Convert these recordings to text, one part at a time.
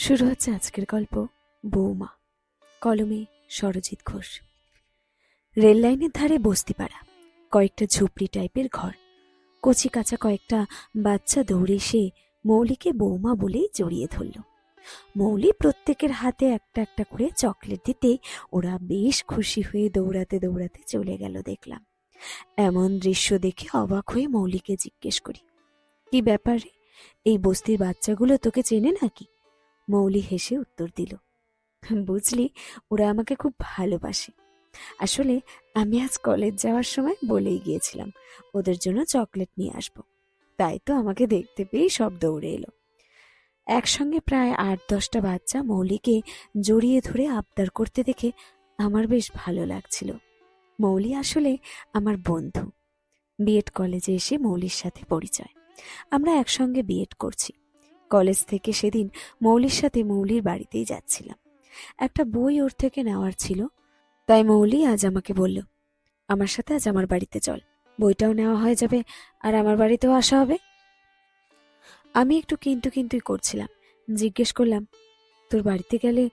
শুরু হচ্ছে আজকের গল্প, বৌমা। কলমে সরজিৎ ঘোষ। রেল লাইনের ধারে বস্তিপাড়া, কয়েকটা ঝুপড়ি টাইপের ঘর। কচি কাঁচা কয়েকটা বাচ্চা দৌড়ে এসে মৌলিকে বৌমা বলেই জড়িয়ে ধরল। মৌলি প্রত্যেকের হাতে একটা একটা করে চকলেট দিতে ওরা বেশ খুশি হয়ে দৌড়াতে দৌড়াতে চলে গেল দেখলাম। এমন দৃশ্য দেখে অবাক হয়ে মৌলিকে জিজ্ঞেস করি, কি ব্যাপারে? এই বস্তির বাচ্চাগুলো তোকে চেনে নাকি? মৌলি হেসে উত্তর দিল, বুঝলি, ওরা আমাকে খুব ভালোবাসে। আসলে আমি আজ কলেজ যাওয়ার সময় বলেই গিয়েছিলাম, ওদের জন্য চকলেট নিয়ে আসব। তাই তো আমাকে দেখতে পেয়ে সব দৌড়ে এলো। একসঙ্গে প্রায় আট দশটা বাচ্চা মৌলিকে জড়িয়ে ধরে আবদার করতে দেখে আমার বেশ ভালো লাগছিল। মৌলি আসলে আমার বন্ধু। বিএড কলেজে এসে মৌলির সাথে পরিচয়। আমরা একসঙ্গে বিএড করছি। কলেজ থেকে সেদিন মৌলির সাথে মৌলির বাড়িতেই যাচ্ছিলাম। একটা বই ওর থেকে নেওয়ার ছিল। তাই মৌলি আজ আমাকে বলল, আমার সাথে আজ আমার বাড়িতে চল। বইটাও নেওয়া হয়ে যাবে আর আমার বাড়িতেও আসা হবে। আমি একটু কিন্তু কিন্তুই করছিলাম। জিজ্ঞেস করলাম, তোর বাড়িতে গেলে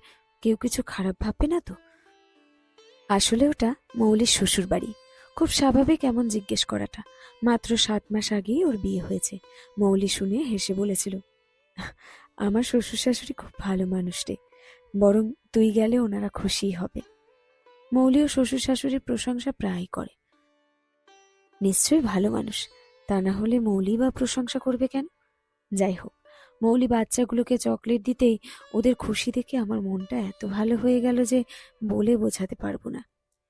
কেউ কিছু খারাপ ভাববে না তো? আসলে ওটা মৌলির শ্বশুর বাড়ি। খুব স্বাভাবিক এমন জিজ্ঞেস করাটা। মাত্র সাত মাস আগেই ওর বিয়ে হয়েছে। মৌলি শুনে হেসে বলেছিল আমার শ্বশুর শাশুড়ি খুব ভালো মানুষ রে বরং তুই গেলে ওনারা খুশিই হবে। মৌলি ও শ্বশুর শাশুড়ির প্রশংসা প্রায় করে। নিশ্চয়ই ভালো মানুষ। তা না হলে মৌলি বা প্রশংসা করবে কেন? যাই হোক, মৌলি বাচ্চাগুলোকে চকলেট দিতেই ওদের খুশি দেখে আমার মনটা এত ভালো হয়ে গেল যে বলে বোঝাতে পারব না।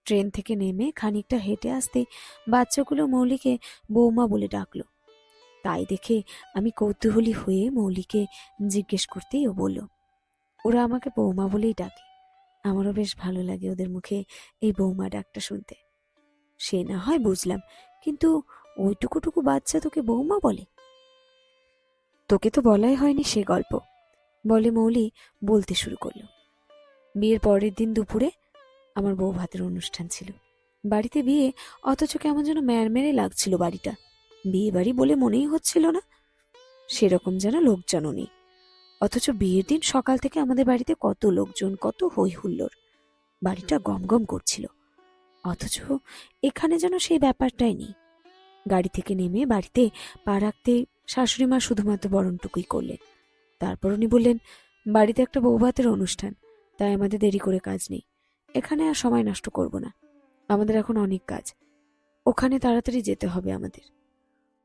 ট্রেন থেকে নেমে খানিকটা হেঁটে আসতে বাচ্চাগুলো মৌলিকে বৌমা বলে ডাকলো। তাই দেখে আমি কৌতূহলী হয়ে মৌলিকে জিজ্ঞেস করতেই ও বলল, ওরা আমাকে বৌমা বলেই ডাকে। আমারও বেশ ভালো লাগে ওদের মুখে এই বৌমা ডাকটা শুনতে। সে না হয় বুঝলাম, কিন্তু ওইটুকুটুকু বাচ্চা তোকে বৌমা বলে? তোকে তো বলাই হয়নি সে গল্প, বলে মৌলি বলতে শুরু করল। বিয়ের পরের দিন দুপুরে আমার বউ ভাতের অনুষ্ঠান ছিল। বাড়িতে বিয়ে অথচ কেমন যেন ম্যারমেরে লাগছিল বাড়িটা। বিয়ে বাড়ি বলে মনেই হচ্ছিল না। সেরকম যেন লোকজনও অথচ বিয়ের দিন সকাল থেকে আমাদের বাড়িতে কত লোকজন, কত হই হুল্লোড় বাড়িটা গম গম করছিল। অথচ এখানে যেন সেই ব্যাপারটাই নেই। গাড়ি থেকে নেমে বাড়িতে পা রাখতে শাশুড়ি মা শুধুমাত্র বরণটুকুই করলেন। তারপর উনি বললেন, বাড়িতে একটা বৌভাতের অনুষ্ঠান, তাই আমাদের দেরি করে কাজ নেই। এখানে আর সময় নষ্ট করব না। আমাদের এখন অনেক কাজ। ওখানে তাড়াতাড়ি যেতে হবে আমাদের।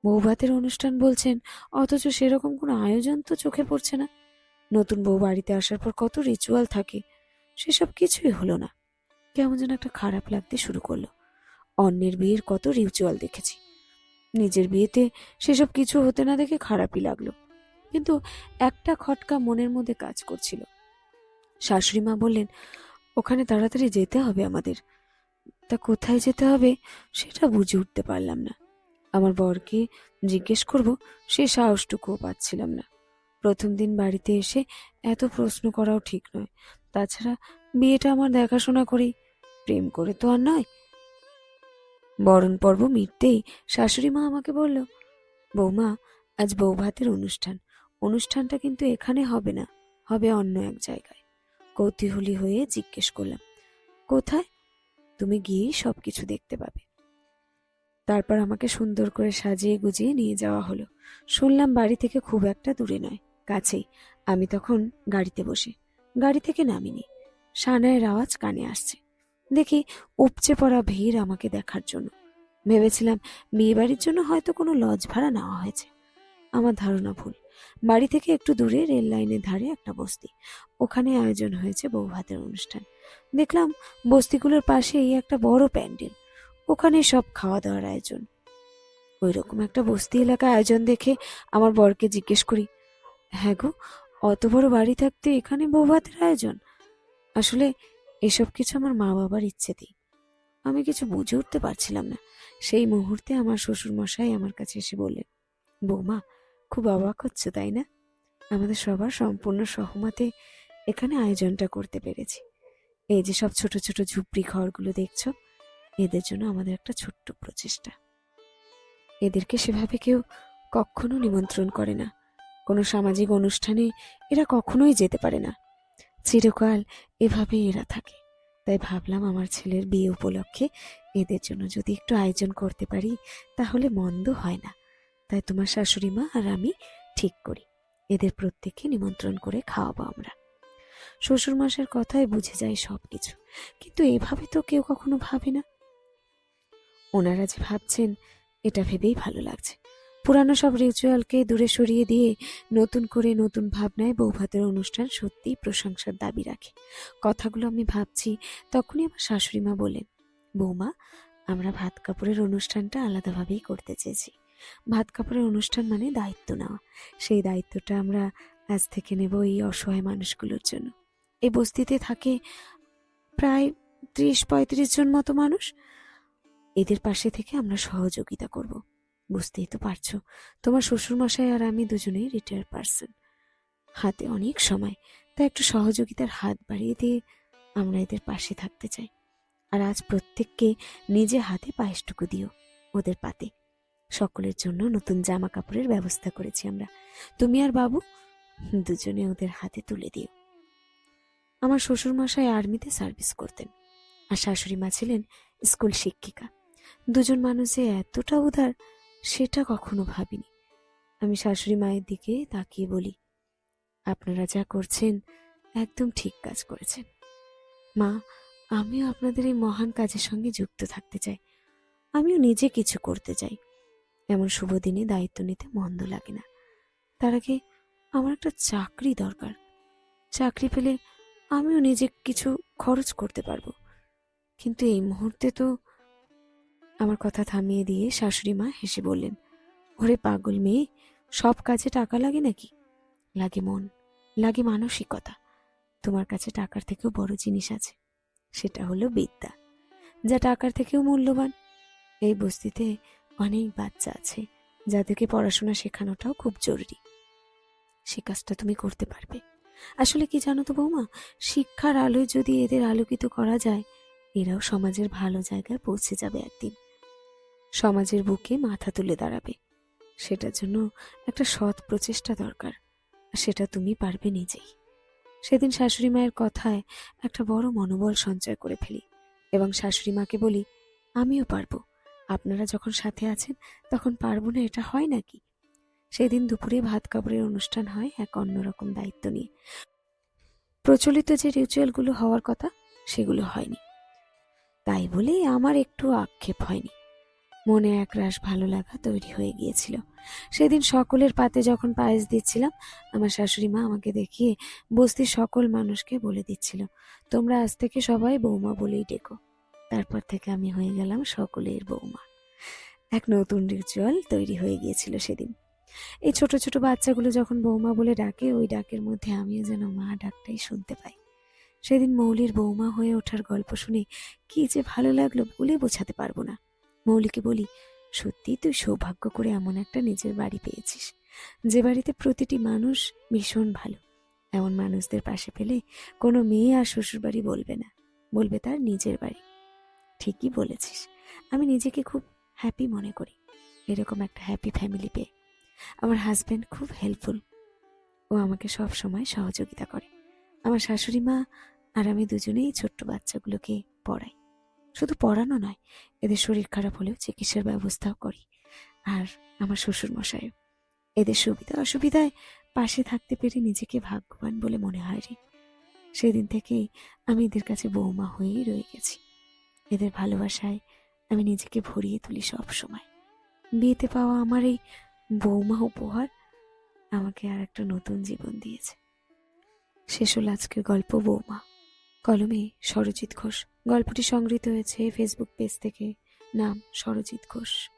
বৌভাতের অনুষ্ঠান বলছেন, অথচ সেরকম কোনো আয়োজন তো চোখে পড়ছে না। নতুন বউ বাড়িতে আসার পর কত রিচুয়াল থাকে, সেসব কিছুই হলো না। কেমন যেন একটা খারাপ লাগতে শুরু করল। অন্যের বিয়ের কত রিচুয়াল দেখেছি। নিজের বিয়েতে সেসব কিছু হতে না দেখে খারাপই লাগল। কিন্তু একটা খটকা মনের মধ্যে কাজ করছিল। শাশুড়ি মা বললেন, ওখানে তাড়াতাড়ি যেতে হবে আমাদের। তা কোথায় যেতে হবে সেটা বুঝে উঠতে পারলাম না। আমার বরকে জিজ্ঞেস করব, সে সাহসটুকুও পাচ্ছিলাম না। প্রথম দিন বাড়িতে এসে এত প্রশ্ন করাও ঠিক নয়। তাছাড়া বিয়েটা আমার দেখাশোনা করেই। প্রেম করে তো আর নয়। বরণ পর্ব মিটতেই শাশুড়ি মা আমাকে বলল, বৌমা, আজ বউ ভাতের অনুষ্ঠান। অনুষ্ঠানটা কিন্তু এখানে হবে না, হবে অন্য এক জায়গায়। কৌতূহলী হয়ে জিজ্ঞেস করলাম, কোথায়? তুমি গিয়েই সব কিছু দেখতে পাবে। তারপর আমাকে সুন্দর করে সাজিয়ে গুজিয়ে নিয়ে যাওয়া হলো। শুনলাম বাড়ি থেকে খুব একটা দূরে নয়, কাছেই। আমি তখন গাড়িতে বসে, গাড়ি থেকে নামিনি। সানায়ের আওয়াজ কানে আসছে। দেখি উপচে পড়া ভিড় আমাকে দেখার জন্য। ভেবেছিলাম মেয়ে বাড়ির জন্য হয়তো কোনো লজ ভাড়া নেওয়া হয়েছে। আমার ধারণা ভুল। বাড়ি থেকে একটু দূরে রেল লাইনের ধারে একটা বস্তি। ওখানে আয়োজন হয়েছে বউ ভাতের অনুষ্ঠান। দেখলাম বস্তিগুলোর পাশেই একটা বড় প্যান্ডেল। ওখানে সব খাওয়া দাওয়ার আয়োজন। ওই রকম একটা বস্তি এলাকায় আয়োজন দেখে আমার বরকে জিজ্ঞেস করি হ্যাঁ গো, অত বড় বাড়ি থাকতে এখানে বউ ভাতের আয়োজন? আসলে এসব কিছু আমার মা বাবার ইচ্ছেতেই। আমি কিছু বুঝে উঠতে পারছিলাম না। সেই মুহূর্তে আমার শ্বশুর মশাই আমার কাছে এসে বললেন, বৌমা, খুব অবাক হচ্ছে, তাই না? আমাদের সবার সম্পূর্ণ সহমতে এখানে আয়োজনটা করতে পেরেছি। এই যে সব ছোট ছোট ঝুপড়ি ঘরগুলো দেখছ এদের জন্য আমাদের একটা ছোট্ট প্রচেষ্টা। এদেরকে সেভাবে কেউ কখনো নিমন্ত্রণ করে না। কোনো সামাজিক অনুষ্ঠানে এরা কখনোই যেতে পারে না। চিরকাল এভাবে এরা থাকে। তাই ভাবলাম আমার ছেলের বিয়ে উপলক্ষে এদের জন্য যদি একটু আয়োজন করতে পারি, তাহলে মন্দ হয় না। তাই তোমার শাশুড়ি মা আর আমি ঠিক করি। এদের প্রত্যেককে নিমন্ত্রণ করে খাওয়াবো আমরা। শ্বশুর মাসের কথায় বুঝে যায় সব কিছু কিন্তু এভাবে তো কেউ কখনো ভাবে না। ওনারা যে ভাবছেন, এটা ভেবেই ভালো লাগছে। পুরানো সব রিচুয়ালকে দূরে সরিয়ে দিয়ে নতুন করে নতুন ভাবনায় বৌভাতের অনুষ্ঠান সত্যিই প্রশংসার দাবি রাখে। কথাগুলো আমি ভাবছি, তখনই আমার শাশুড়ি মা বলেন, বৌমা, আমরা ভাত কাপড়ের অনুষ্ঠানটা আলাদাভাবেই করতে চেয়েছি। ভাত কাপড়ের অনুষ্ঠান মানে দায়িত্ব নেওয়া। সেই দায়িত্বটা আমরা আজ থেকে নেব এই অসহায় মানুষগুলোর জন্য। এই বস্তিতে থাকে প্রায় ত্রিশ পঁয়ত্রিশ জন মতো মানুষ। এদের পাশে থেকে আমরা সহযোগিতা করব। বুঝতেই তো পারছ, তোমার শ্বশুরমশাই আর আমি দুজনেই রিটায়ার পারসন হাতে অনেক সময়, তাই একটু সহযোগিতার হাত বাড়িয়ে দিয়ে আমরা এদের পাশে থাকতে চাই। আর আজ প্রত্যেককে নিজে হাতে পায়েসটুকু দিও ওদের পাতে। সকলের জন্য নতুন জামা কাপড়ের ব্যবস্থা করেছি আমরা। তুমি আর বাবু, দুজনে ওদের হাতে তুলে দিও। আমার শ্বশুরমশাই আর্মিতে সার্ভিস করতেন। আর শাশুড়ি মা ছিলেন স্কুল শিক্ষিকা। দুজন মানুষ যে এতটা উদার, সেটা কখনো ভাবিনি। আমি শাশুড়ি মায়ের দিকে তাকিয়ে বলি, আপনারা যা করছেন, একদম ঠিক কাজ করেছেন। মা, আমিও আপনাদের এই মহান কাজের সঙ্গে যুক্ত থাকতে চাই। আমিও নিজে কিছু করতে চাই। এমন শুভ দিনে দায়িত্ব নিতে মন্দ লাগে না। তার আগে আমার একটা চাকরি দরকার। চাকরি পেলে আমিও নিজে কিছু খরচ করতে পারব। কিন্তু এই মুহূর্তে তো আমার কথা থামিয়ে দিয়ে শাশুড়ি মা হেসে বললেন, ওরে পাগল মেয়ে, সব কাজে টাকা লাগে নাকি? লাগে মন, লাগে মানসিকতা। তোমার কাছে টাকার থেকেও বড় জিনিস আছে, সেটা হলো বিদ্যা, যা টাকার থেকেও মূল্যবান। এই বস্তিতে অনেক বাচ্চা আছে, যাদেরকে পড়াশোনা শেখানোটাও খুব জরুরি। সে কাজটা তুমি করতে পারবে। আসলে কি জানো তো বৌমা, শিক্ষার আলোয় যদি এদের আলোকিত করা যায় এরাও সমাজের ভালো জায়গায় পৌঁছে যাবে একদিন। সমাজের বুকে মাথা তুলে দাঁড়াবে। সেটার জন্য একটা সৎ প্রচেষ্টা দরকার, আর সেটা তুমি পারবে নিজেই। সেদিন শাশুড়ি মায়ের কথায় একটা বড় মনোবল সঞ্চয় করে ফেলি এবং শাশুড়ি মাকে বলি, আমিও পারব। আপনারা যখন সাথে আছেন, তখন পারব না, এটা হয় নাকি? সেদিন দুপুরে ভাত কাপড়ের অনুষ্ঠান হয় এক অন্যরকম দায়িত্ব নিয়ে। প্রচলিত যে রিচুয়ালগুলো হওয়ার কথা, সেগুলো হয়নি। তাই বলে আমার একটু আক্ষেপ হয়নি। মনে একরাশ ভালো লাগা তৈরি হয়ে গিয়েছিল। সেদিন সকলের পাতে যখন পায়েস দিচ্ছিলাম, আমার শাশুড়ি মা আমাকে দেখিয়ে বস্তির সকল মানুষকে বলে দিচ্ছিল, তোমরা আজ থেকে সবাই বৌমা বলেই ডেকো। তারপর থেকে আমি হয়ে গেলাম সকলের বৌমা। এক নতুন রিচুয়াল তৈরি হয়ে গিয়েছিল সেদিন। এই ছোট ছোট বাচ্চাগুলো যখন বৌমা বলে ডাকে, ওই ডাকের মধ্যে আমিও যেন মা ডাকটাই শুনতে পাই। সেদিন মৌলির বৌমা হয়ে ওঠার গল্প শুনে কি যে ভালো লাগল বলে বোঝাতে পারব না। মৌলিকে বলি, সত্যি তুই সৌভাগ্য করে এমন একটা নিজের বাড়ি পেয়েছিস। যে বাড়িতে প্রতিটি মানুষ ভীষণ ভালো। এমন মানুষদের পাশে পেলে কোনো মেয়ে আর শ্বশুর বাড়ি বলবে না। বলবে তার নিজের বাড়ি। ঠিকই বলেছিস। আমি নিজেকে খুব হ্যাপি মনে করি। এরকম একটা হ্যাপি ফ্যামিলি পেয়ে। আমার হাজব্যান্ড খুব হেল্পফুল ও আমাকে সব সময় সহযোগিতা করে। আমার শাশুড়ি মা আর আমি দুজনেই ছোট্ট বাচ্চাগুলোকে পড়াই। শুধু পড়ানো নয়, এদের শরীর খারাপ হলেও চিকিৎসার ব্যবস্থাও করি। আর আমার শ্বশুর মশাইও এদের সুবিধা অসুবিধায় পাশে থাকতে পেরে নিজেকে ভাগ্যবান বলে মনে হয় রে। সেদিন থেকেই আমি এদের কাছে বৌমা হয়েই রয়ে গেছি। এদের ভালোবাসায় আমি নিজেকে ভরিয়ে তুলি সব সময় বিয়েতে পাওয়া আমার এই বৌমা উপহার আমাকে আর একটা নতুন জীবন দিয়েছে। শেষ হল আজকের গল্প বৌমা। কলমে সরজিৎ ঘোষ। গল্পটি সংগৃহীত হয়েছে ফেসবুক পেজ থেকে। নাম সরজিৎ ঘোষ।